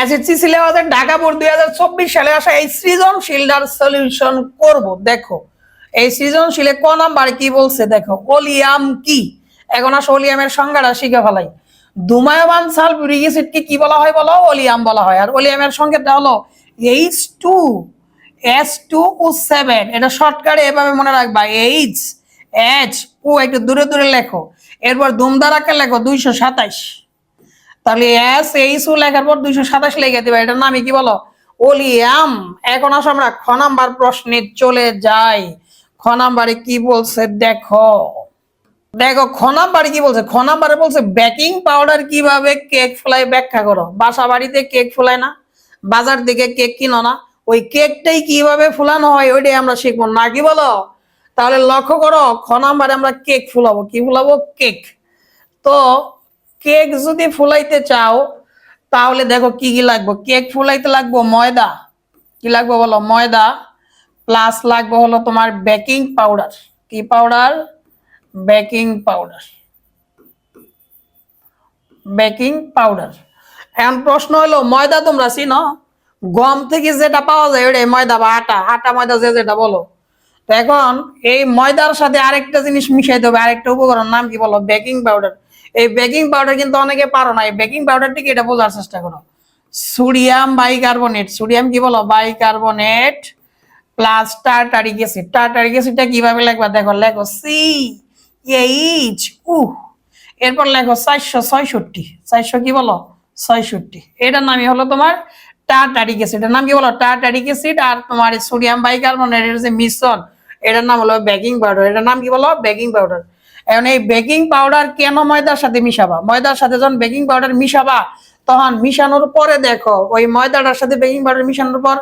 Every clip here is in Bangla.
এসএসসি সিলেবাসে ঢাকা বোর্ড দুই হাজার চব্বিশ সালে আসা এই সৃজনশীলটার সলিউশন করব। দেখো, এই সৃজনশীলে ক নাম্বার কি বলছে? দেখো, ওলিয়াম কি? এখন আসো, ওলিয়ামের সংজ্ঞাটা শিখে ফেলাই। ধুমায়মান সালফিউরিক অ্যাসিডকে কি বলা হয় বলো? ওলিয়াম বলা হয়। আর ওলিয়ামের সংকেতটা হলো H two S two O seven এটা শর্টকাটে এভাবে মনে রাখবা এইচ এইচ ও একটু দূরে দূরে লেখো। এরপর ধুমধারাকে লেখো, দুইশো সাতাইশ। তাহলে এস এইচ লেখার পর দুইশো সাতাশ লেগে দেবে, এটার নামে কি বলো? ওলিয়াম এখন আসো আমরা, খ নাম্বার প্রশ্নে চলে যাই। খ নাম্বারে কি বলছে দেখো। দেখো, খ নাম্বারে কি বলছে? খ নাম্বারে বলছে বেকিং পাউডার কীভাবে কেক ফ্লাই ব্যাখ্যা করো? বাসা বাড়িতে কেক ফুলায় না? বাজার থেকে কেক কিনো না? ওই কেকটাই কীভাবে ফুলানো হয়, ওইটাই আমরা শিখব। না কি বলো? তাহলে লক্ষ্য করো, খ নাম্বারে আমরা কেক ফুলাবো। কি ফুলাবো? কেক তো কেক যদি ফুলাইতে চাও, তাহলে দেখো কি কি লাগবে? কেক ফুলাইতে লাগবো ময়দা। কি লাগবে বলো? ময়দা প্লাস লাগবে হলো তোমার বেকিং পাউডার কি powder baking powder baking powder এখন প্রশ্ন হলো, ময়দা তোমরা চিনো? গম থেকে যেটা পাওয়া যায়, ওটাই ময়দা বা আটা। আটা ময়দা যে যেটা বলো। তো এখন এই ময়দার সাথে আরেকটা জিনিস মিশাইতে হবে, আরেকটা উপকরণ, নাম কি বলো? বেকিং পাউডার এই বেকিং পাউডার কিন্তু অনেকে পারো না। এই বেকিং পাউডারটিকে এটা বোঝার চেষ্টা করো। সোডিয়াম বাইকার্বনেট সোডিয়াম কি বলো? Bicarbonate plus tartaric acid tartaric অ্যাসিডটা কীভাবে লিখবা দেখো, লেখো সি এইচ উ এরপর লেখো চারশো ছয়ষট্টি। চারশো কি বলো? ছয়ষট্টি। এটার নামই হলো তোমার টার্টারিক অ্যাসিড এর নাম কি বলো? টার্টারিক অ্যাসিড আর তোমার সোডিয়াম বাইকার্বনেটের যে মিশ্রণ, এটার নাম হলো বেকিং পাউডার এটার নাম কি বলো? বেকিং পাউডার এখন এই বেকিং পাউডার কেন ময়দার সাথে মিশাবা? ময়দার সাথে যখন বেকিং পাউডার মিশাবা, তখন মিশানোর পরে দেখো, ওই ময়দাটার সাথে বেকিং পাউডার মিশানোর পর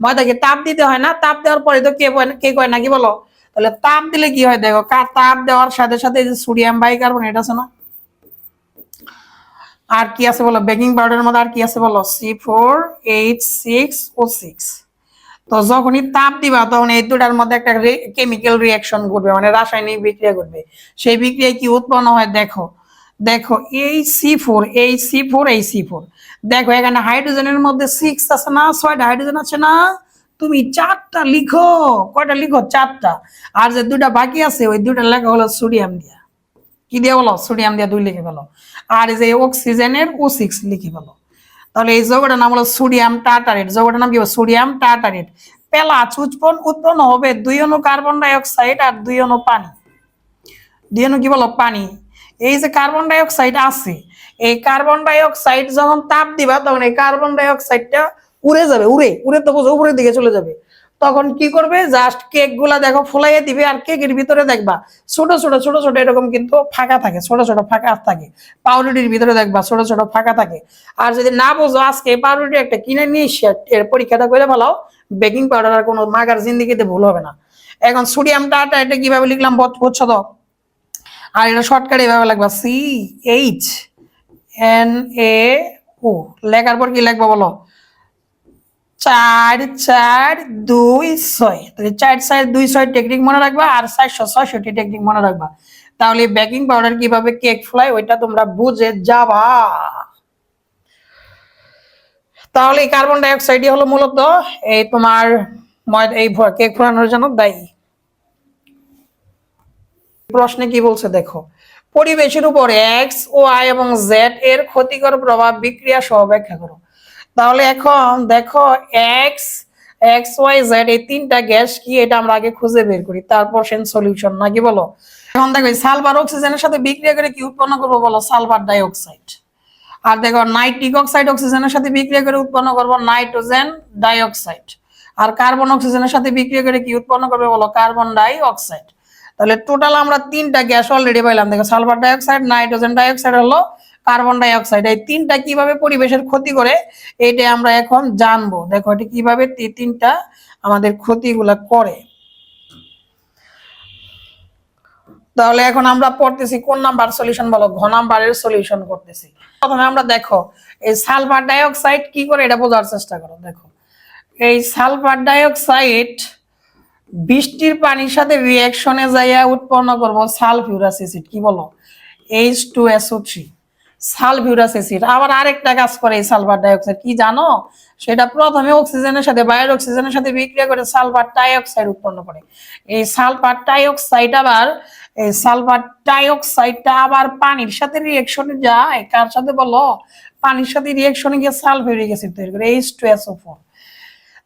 ময়দাকে তাপ দিতে হয় না। তাপ দেওয়ার পরে তো কে কে কয় নাকি বলো? তাহলে তাপ দিলে কি হয় দেখো তাপ দেওয়ার সাথে সাথে যে সোডিয়াম বাইকার্বনেট আছে না? আর কি আছে বলো? বেকিং পাউডারের মধ্যে আর কি আছে বলো? C four eight six O six তো যখনই তাপ দিবা, তখন এই দুটার মধ্যে একটা কেমিক্যাল রিয়াকশন ঘটবে মানে রাসায়নিক বিক্রিয়া ঘটবে। সেই বিক্রিয়ায় কি উৎপন্ন হয় দেখো দেখো এই সি ফোর এই সি ফোর এই সি ফোর দেখো এখানে হাইড্রোজেনের মধ্যে সিক্স আছে না, ছয়টা হাইড্রোজেন আছে না? তুমি চারটা লিখো, কয়টা লিখো? চারটা। আর যে দুটা বাকি আছে, ওই দুটা লেখা হলো সোডিয়াম দিয়া। কি দিয়ে বলো? সোডিয়াম দিয়া দুই লিখে ফেলো। আর যে অক্সিজেনের ও সিক্স লিখে ফেলো। তাহলে এই যৌগটার নাম হলো সোডিয়াম টাটারেট। যৌগটার নাম কি সোডিয়াম টাটারেট। পেলাচ উৎপন্ন উৎপন্ন হবে দুই অনু কার্বন ডাইঅক্সাইড আর দুই অনু পানি। দুই অনু কি বলো? পানি। এই যে কার্বন ডাইঅক্সাইড আছে, এই কার্বন ডাইঅক্সাইড যখন তাপ দিবা, তখন এই কার্বন ডাইঅক্সাইডটা উড়ে যাবে, উড়ে উড়ে তো উপরের দিকে চলে যাবে। তখন কি করবে? জাস্ট কেকগুলা দেখো ফুলাইয়ে দিবে আর কেকের ভিতরে দেখবা, ছোট ছোট ছোট ছোট এরকম কিন্তু ফাঁকা থাকে, ছোট ছোট ফাঁকা থাকে। পাউরুটির ভিতরে দেখবা ছোট ছোট ফাঁকা থাকে। আর যদি না বোঝো, আজকে পাউরুটি একটা কিনে নিয়ে এর পরীক্ষাটা করে ভালো বেকিং পাউডার আর কোনো মাগার জিন্দিগিতে ভুল হবে না। এখন সোডিয়াম টাটা এটা কীভাবে লিখলাম? বুঝছ তো? আর এটা শর্টকাট এভাবে লাগবা C H N A O লেখার পর কি লিখবা বলো? চার চার, দুই, ছয়। চার চার, দুই, ছয় টেকনিক মনে রাখবা আর চারশো ছয়ষট্টি টেকনিক মনে রাখবা। তাহলে বেকিং পাউডার কীভাবে কেক ফ্লাই ওইটা তোমরা বুঝে যাবা। তাহলে কার্বন ডাই অক্সাইডই হলো মূলত এই তোমার এই কেক ফোলানোর জন্য দায়ী। প্রশ্নে কি বলছে দেখো, পরিবেশের উপর এক্স ও আই এবং জেড এর ক্ষতিকর প্রভাব বিক্রিয়া সহ ব্যাখ্যা করো। তাহলে এখন দেখো এক্স এক্স ওয়াই জেড এই তিনটা গ্যাস কি এটা আমরা আগে খুঁজে বের করি। তারপর সেন সলিউশন নাকি বলো? এখন দেখো সালফার অক্সিজেনের সাথে বিক্রিয়া করে কি উৎপন্ন করব বলো? সালফার ডাই অক্সাইড আর দেখো নাইট্রিক অক্সাইড অক্সিজেনের সাথে বিক্রিয়া করে উৎপন্ন করব নাইট্রোজেন ডাই অক্সাইড আর কার্বন অক্সিজেনের সাথে বিক্রিয়া করে কি উৎপন্ন করবে বলো? কার্বন ডাই অক্সাইড তাহলে টোটাল আমরা তিনটা গ্যাস অলরেডি পাইলাম। দেখো sulphur dioxide nitrogen dioxide হলো কার্বন ডাই অক্সাইড এই তিনটা কীভাবে পরিবেশের ক্ষতি করে, এটা আমরা এখন জানব। দেখো, এটা কীভাবে তিনটা আমাদের ক্ষতিগুলা করে। তাহলে এখন আমরা পড়তেছি, কোন নাম্বার সলিউশন বলো? ঘ নাম্বারের সলিউশন করতেছি। প্রথমে আমরা দেখো, এই সালফার ডাইঅক্সাইড কি করে, এটা বোঝার চেষ্টা করো, দেখো। এই সালফার ডাইঅক্সাইড বৃষ্টির পানির সাথে রিয়াকশনে যাইয়া উৎপন্ন করব সালফিউরাস অ্যাসিড, কি বলো? H two S O three sulphurous আবার আরেকটা কাজ করে এই সালফার ডাইঅক্সাইড, কি জানো? সেটা প্রথমে অক্সিজেনের সাথে বায়ুর অক্সিজেনের সাথে বিক্রিয়া করে সালফার ডাইঅক্সাইড উৎপন্ন করে। এই সালফার ডাইঅক্সাইড আবার, এই সালফার ডাইঅক্সাইডটা আবার পানির সাথে রিয়েকশনে যায় কার সাথে বলো? পানির সাথে রিয়েকশনে গিয়ে সালফিউরিক অ্যাসিড তৈরি করে এইচ টু এসও ফোর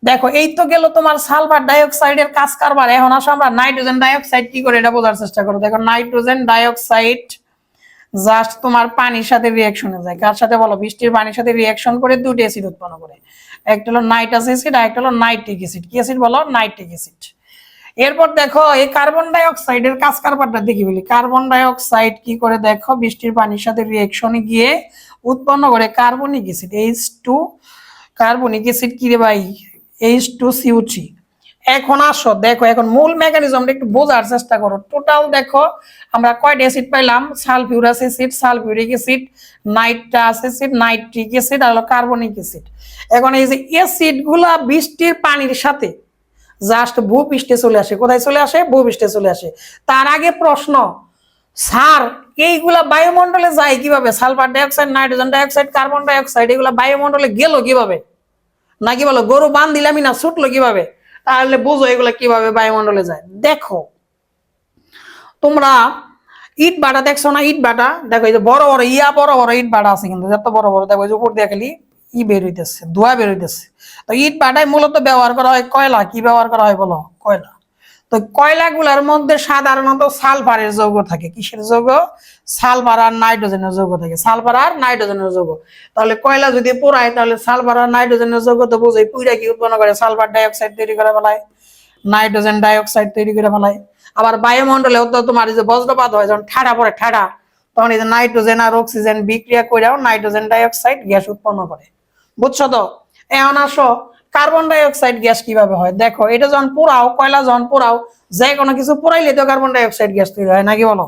দেখো, এই তো গেল তোমার সালফার ডাইঅক্সাইডের কাজ কারবার। এখন আসো আমরা নাইট্রোজেন ডাইঅক্সাইড কি করে, এটা বোঝার চেষ্টা করো। দেখো, নাইট্রোজেন ডাইঅক্সাইড জাস্ট তোমার পানির সাথে রিয়াকশনে যায়। কার সাথে বলো? বৃষ্টির পানির সাথে রিয়াকশন করে দুটি অ্যাসিড উৎপন্ন করে। একটা হলো নাইট্রাস অ্যাসিড আর একটা হলো নাইট্রিক অ্যাসিড কি অ্যাসিড বলো? নাইট্রিক অ্যাসিড এরপর দেখো, এই কার্বন ডাইঅক্সাইডের কাজ কারবারটা দেখি বলি। কার্বন ডাইঅক্সাইড কি করে দেখো? বৃষ্টির পানির সাথে রিয়াকশনে গিয়ে উৎপন্ন করে carbonic acid H two carbonic acid কি রে ভাই? এইচ টু সিউ থ্রি এখন আসো, দেখো, এখন মূল মেকানিজমটা একটু বোঝার চেষ্টা করো। টোটাল দেখো, আমরা কয়টা অ্যাসিড পাইলাম? Sulphurous acid sulphuric acid nitrous acid nitric acid আর কার্বনিক অ্যাসিড এখন এই যে অ্যাসিডগুলা বৃষ্টির পানির সাথে জাস্ট ভূপৃষ্ঠে চলে আসে। কোথায় চলে আসে? ভূপৃষ্ঠে চলে আসে। তার আগে প্রশ্ন সার এইগুলা বায়ুমণ্ডলে যায় কীভাবে? Sulphur dioxide nitrogen dioxide carbon dioxide এগুলা বায়ুমণ্ডলে গেল কীভাবে? নাকি বলো, গরু বান দিলামই না ছুটলো কীভাবে? তাহলে বোঝো এগুলো কীভাবে বায়ুমণ্ডলে যায়। দেখো, তোমরা ইট বাটা দেখছ না? ইট বাটা, দেখো এই যে বড় বড়, ইয়া বড় বড় ইট বাটা আছে কিন্তু, যত বড় বড়, দেখো উপর দিয়ে খালি ই বের হইতেছে, ধোয়া বের হইতেছে। তো ইট বাটাই মূলত ব্যবহার করা হয় কয়লা, কি ব্যবহার করা হয় বলো? কয়লা। তো কয়লাগুলোর মধ্যে সাধারণত সালফারের যৌগ থাকে? কিসের যৌগ? সালফার আর নাইট্রোজেনের যৌগ থাকে। সালফার আর নাইট্রোজেনের যৌগ। তাহলে কয়লা যদি পোড়ায়, তাহলে সালফার আর নাইট্রোজেনের যৌগ তো বোঝাই পুইরা কি উৎপন্ন করে? সালফার ডাইঅক্সাইড তৈরি করে ফেলায়, নাইট্রোজেন ডাইঅক্সাইড তৈরি করে ফেলায়। আবার বায়ুমণ্ডলেও তো তোমার যে বজ্রপাত হয়, যখন ঠাডা পড়ে ঠাডা, তখন এই যে নাইট্রোজেন আর অক্সিজেন বিক্রিয়া করেও নাইট্রোজেন ডাইঅক্সাইড গ্যাস উৎপন্ন করে। বুঝছ তো? এখন আসো কার্বন ডাইঅক্সাইড গ্যাস কীভাবে হয়? দেখো, এটা যখন পোড়াও, কয়লা যখন পোড়াও, যে কোনো কিছু পোড়াইলে তো কার্বন ডাইঅক্সাইড গ্যাস তৈরি হয়, নাকি বলো?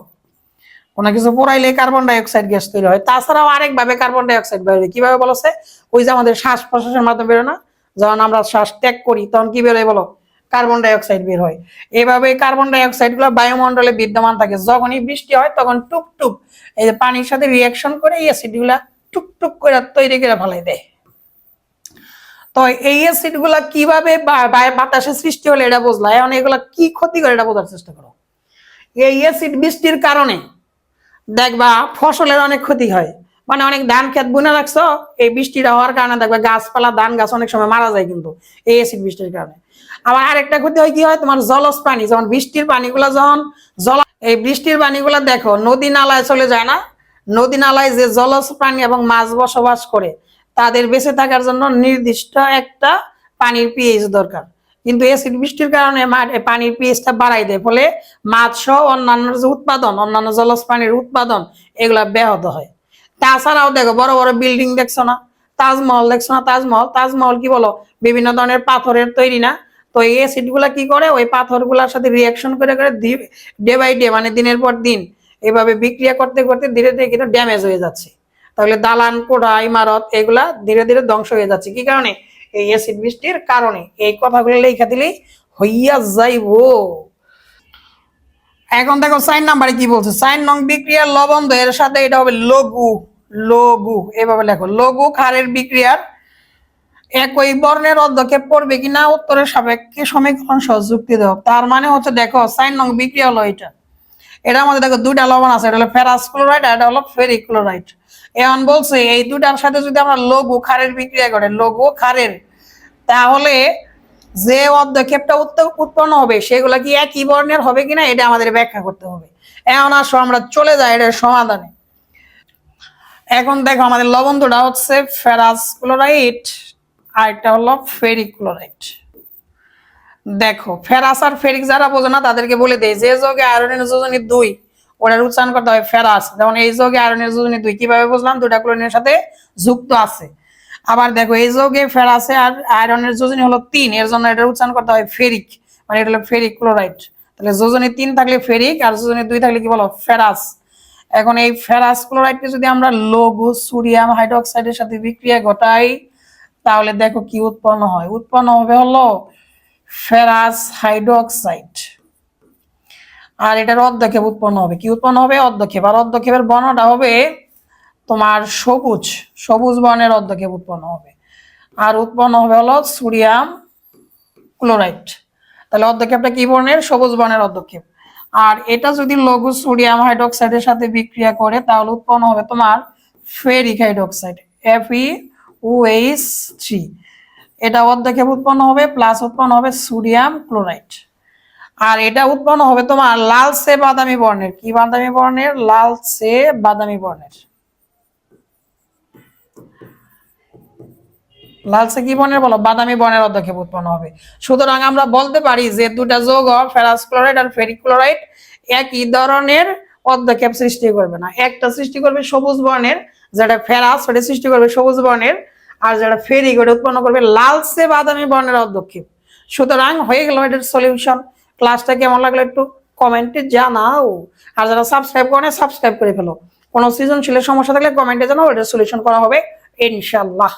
কোনো কিছু পোড়াইলে কার্বন ডাইঅক্সাইড গ্যাস তৈরি হয়। তাছাড়াও আরেক ভাবে কার্বন ডাইঅক্সাইড বেরোয় কীভাবে বলছে? ওই যে আমাদের শ্বাস প্রশ্বাসের মাধ্যমে বেরোয় না? যখন আমরা শ্বাস ত্যাগ করি, তখন কি বেরোয় বলো? কার্বন ডাইঅক্সাইড বের হয়। এইভাবে কার্বন ডাইঅক্সাইডগুলো বায়ুমণ্ডলে বিদ্যমান থাকে। যখনই বৃষ্টি হয়, তখন টুক এই যে পানির সাথে রিয়াকশন করে এই অ্যাসিডগুলা টুক টুক করে তৈরি করে ফেলাই দেয়। তো এই অ্যাসিডগুলা কীভাবে বাতাসে সৃষ্টি হলে এটা বুঝলা? এখন এগুলা কি ক্ষতি করে এটা বোঝার চেষ্টা করো। এই অ্যাসিড বৃষ্টির কারণে, দেখবা ফসলের অনেক ক্ষতি হয়। মানে অনেক ধান খেত বুনে রাখছো, এই বৃষ্টিটা হওয়ার কারণে দেখবা গাছপালা, ধান গাছ অনেক সময় মারা যায় কিন্তু এই অ্যাসিড বৃষ্টির কারণে। আবার আরেকটা ক্ষতি হয় কি হয়? তোমার জলজ পানি, যেমন বৃষ্টির পানিগুলো যখন জল এই বৃষ্টির পানিগুলো দেখো, নদী নালায় চলে যায় না? নদী নালায় যে জলজ প্রাণী এবং মাছ বসবাস করে তাদের বেঁচে থাকার জন্য নির্দিষ্ট একটা পানির পিএইচ দরকার। কিন্তু অ্যাসিড বৃষ্টির কারণে পানির পিএইচটা বাড়াই দেয়, ফলে মাছ সহ অন্যান্য যে উৎপাদন, অন্যান্য জলজ পানির উৎপাদন, এগুলা ব্যাহত হয়। তাছাড়াও দেখো, বড় বড় বিল্ডিং দেখছ না? তাজমহল দেখছ না? তাজমহল তাজমহল কি বলো? বিভিন্ন ধরনের পাথরের তৈরি না? তো এই অ্যাসিডগুলা কি করে? ওই পাথরগুলার সাথে রিয়াকশন করে করে ডে বাই ডে মানে দিনের পর দিন, এভাবে বিক্রিয়া করতে করতে ধীরে ধীরে কিন্তু ড্যামেজ হয়ে যাচ্ছে। তাহলে দালান, কোড়া, ইমারত এগুলা ধীরে ধীরে ধ্বংস হয়ে যাচ্ছে। কি কারণে? এই অ্যাসিড বৃষ্টির কারণে। এই কথাগুলো লেখা দিলেই হইয়া যাইবো। এখন দেখো সাইন নাম্বারে কি বলছে? সাইন নং বিক্রিয়ার লবণ এর সাথে এটা হবে লঘু লঘু, এভাবে লেখো। লঘু ক্ষারের বিক্রিয়ার একই বর্ণের অধ্যক্ষে পড়বে কিনা? উত্তরের সাপেক্ষে সমীকরণ সহ যুক্তি দেও। তার মানে হচ্ছে দেখো সাইন নং বিক্রিয়া হলো এটা। এটার মধ্যে দেখো দুইটা লবণ আছে, এটা হলো ফেরাস ক্লোরাইড আর এটা হলো ফেরিক ক্লোরাইড এখন বলছে এই দুটার সাথে যদি আমরা লঘু ক্ষারের বিক্রিয়া করে লঘু ক্ষারের, তাহলে যে অধ্যক্ষেপটা উৎপন্ন হবে, সেগুলো কি একই বর্ণের হবে কিনা, এটা আমাদের ব্যাখ্যা করতে হবে। এখন আসো আমরা চলে যাই এটার সমাধানে। এখন দেখো আমাদের লবণ দুটা হচ্ছে ফেরাস ক্লোরাইড আর একটা হলো ফেরিক ক্লোরাইড দেখো, ফেরাস আর ফেরিক যারা বোঝে না, তাদেরকে বলে দেয় যে যোগে আয়রনের যোজনী দুই ওটার উচ্চারণ করতে হয় ফেরাস। যেমন এই যোগে আয়রনের যোজনী দুই, কীভাবে বুঝলাম? দুটা ক্লোরিনের সাথে যুক্ত আছে। আবার দেখো, এই যোগে ফেরাসে আর আয়রনের যোজনী হলো তিন, এর জন্য এটার উচ্চারণ করতে হয় ফেরিক। মানে এটা হলো ফেরিক ক্লোরাইড। তাহলে যোজনী তিন থাকলে ফেরিক, আর যোজনী দুই থাকলে কি বলো? ফেরাস। এখন এই ফেরাস ক্লোরাইডকে যদি আমরা লঘু সোডিয়াম, হাইড্রোক্সাইডের সাথে বিক্রিয়া ঘটাই, তাহলে দেখো কি উৎপন্ন হয়। উৎপন্ন হবে হলো ফেরাস হাইড্রোক্সাইড। আর এটার অর্ধক্ষেপ উৎপন্ন হবে। কি উৎপন্ন হবে? অর্ধক্ষেপ আর অর্ধক্ষেপের বর্ণটা হবে তোমার সবুজ। সবুজ বর্ণের অর্ধক্ষেপ উৎপন্ন হবে। আর উৎপন্ন হবে হলো সোডিয়াম ক্লোরাইড। তাহলে অর্ধক্ষেপটা কি বর্ণের? সবুজ বর্ণের অর্ধক্ষেপ আর এটা যদি লঘু সোডিয়াম হাইড্রোক্সাইডের সাথে বিক্রিয়া করে, তাহলে উৎপন্ন হবে তোমার ferric hydroxide F O H three এটা অর্ধক্ষেপ উৎপন্ন হবে প্লাস উৎপন্ন হবে সোডিয়াম ক্লোরাইড আর এটা উৎপন্ন হবে তোমার লালচে বাদামি বর্ণের। কি বাদামি বর্ণের? লালচে বাদামি বর্ণের। লালচে কি বর্ণের বলো? বাদামি বর্ণের অধ্যক্ষেপ উৎপন্ন হবে। সুতরাং আমরা বলতে পারি যে দুটা যৌগ ফেরাস ক্লোরাইড আর ফেরিক ক্লোরাইড একই ধরনের অধ্যক্ষেপ সৃষ্টি করবে না। একটা সৃষ্টি করবে সবুজ বর্ণের, যেটা ফেরাস ওটা সৃষ্টি করবে সবুজ বর্ণের। আর যারা ফেরি করে উৎপন্ন করবে লালসে বাদামি বর্ণের অধ্যক্ষেপ। সুতরাং হয়ে গেল এটার সলিউশন ক্লাসটা কেমন লাগল একটু কমেন্টে জানাও। আর যারা সাবস্ক্রাইব করে সাবস্ক্রাইব করে ফেলো। কোনো সৃজনশীলের সমস্যা থাকলে কমেন্টে জানাও, এটার সলিউশন করা হবে ইনশাল্লাহ